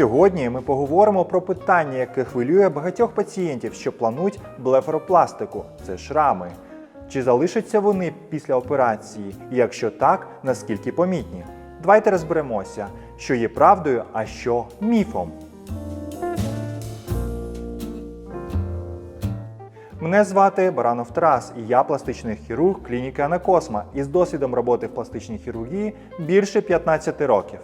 Сьогодні ми поговоримо про питання, яке хвилює багатьох пацієнтів, що планують блефаропластику це шрами. Чи залишаться вони після операції? І якщо так, наскільки помітні? Давайте розберемося, що є правдою, а що міфом. Мене звати Баранов Тарас, і я пластичний хірург клініки Анакосма із досвідом роботи в пластичній хірургії більше 15 років.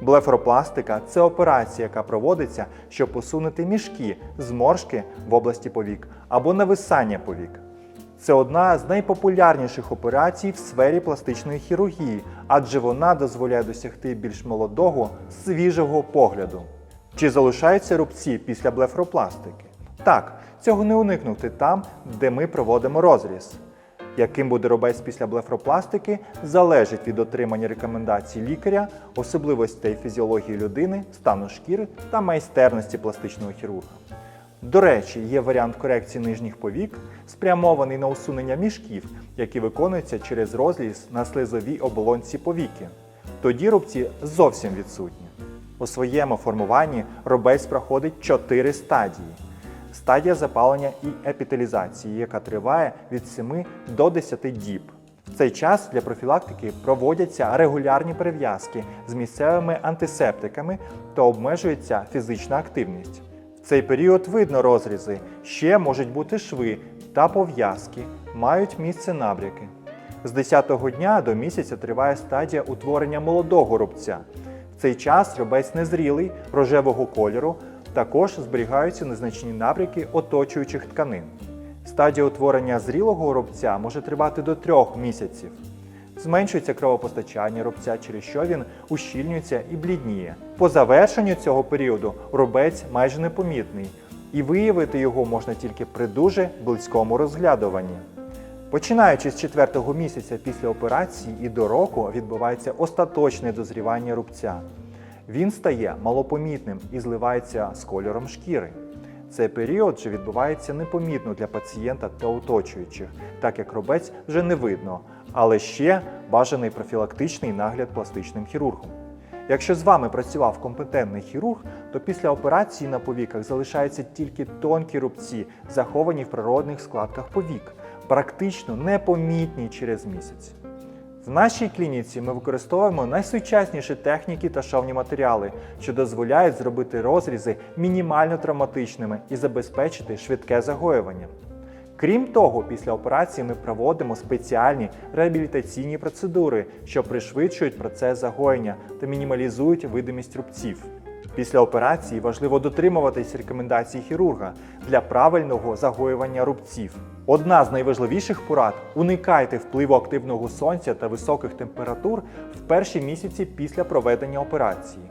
Блефаропластика це операція, яка проводиться, щоб усунути мішки, зморшки в області повік або нависання повік. Це одна з найпопулярніших операцій в сфері пластичної хірургії, адже вона дозволяє досягти більш молодого, свіжого погляду. Чи залишаються рубці після блефаропластики? Так, цього не уникнути там, де ми проводимо розріз. Яким буде рубець після блефаропластики, залежить від отримання рекомендацій лікаря, особливостей фізіології людини, стану шкіри та майстерності пластичного хірурга. До речі, є варіант корекції нижніх повік, спрямований на усунення мішків, які виконуються через розріз на слизовій оболонці повіки. Тоді рубці зовсім відсутні. У своєму формуванні робець проходить 4 стадії. Стадія запалення і епітелізації, яка триває від 7 до 10 діб. В цей час для профілактики проводяться регулярні перев'язки з місцевими антисептиками та обмежується фізична активність. В цей період видно розрізи, ще можуть бути шви та пов'язки, мають місце набряки. З 10-го дня до місяця триває стадія утворення молодого рубця. В цей час рубець незрілий, рожевого кольору, також зберігаються незначні набряки оточуючих тканин. Стадія утворення зрілого рубця може тривати до трьох місяців. Зменшується кровопостачання рубця, через що він ущільнюється і блідніє. По завершенню цього періоду рубець майже непомітний, і виявити його можна тільки при дуже близькому розглядуванні. Починаючи з четвертого місяця після операції і до року відбувається остаточне дозрівання рубця. Він стає малопомітним і зливається з кольором шкіри. Цей період же відбувається непомітно для пацієнта та оточуючих, так як рубець вже не видно, але ще бажаний профілактичний нагляд пластичним хірургом. Якщо з вами працював компетентний хірург, то після операції на повіках залишаються тільки тонкі рубці, заховані в природних складках повік, практично непомітні через місяць. В нашій клініці ми використовуємо найсучасніші техніки та шовні матеріали, що дозволяють зробити розрізи мінімально травматичними і забезпечити швидке загоювання. Крім того, після операції ми проводимо спеціальні реабілітаційні процедури, що пришвидшують процес загоєння та мінімалізують видимість рубців. Після операції важливо дотримуватись рекомендацій хірурга для правильного загоювання рубців. Одна з найважливіших порад уникайте впливу активного сонця та високих температур в перші місяці після проведення операції.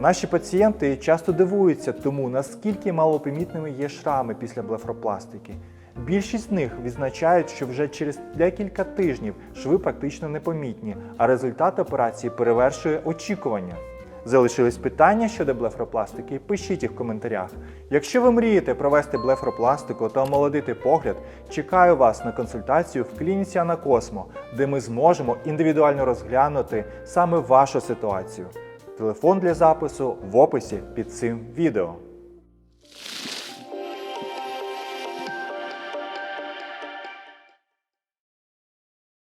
Наші пацієнти часто дивуються тому, наскільки малопомітними є шрами після блефропластики. Більшість з них відзначають, що вже через декілька тижнів шви практично непомітні, а результат операції перевершує очікування. Залишились питання щодо блефропластики? Пишіть їх в коментарях. Якщо ви мрієте провести блефропластику та омолодити погляд, чекаю вас на консультацію в клініці Анакосмо, де ми зможемо індивідуально розглянути саме вашу ситуацію. Телефон для запису в описі під цим відео.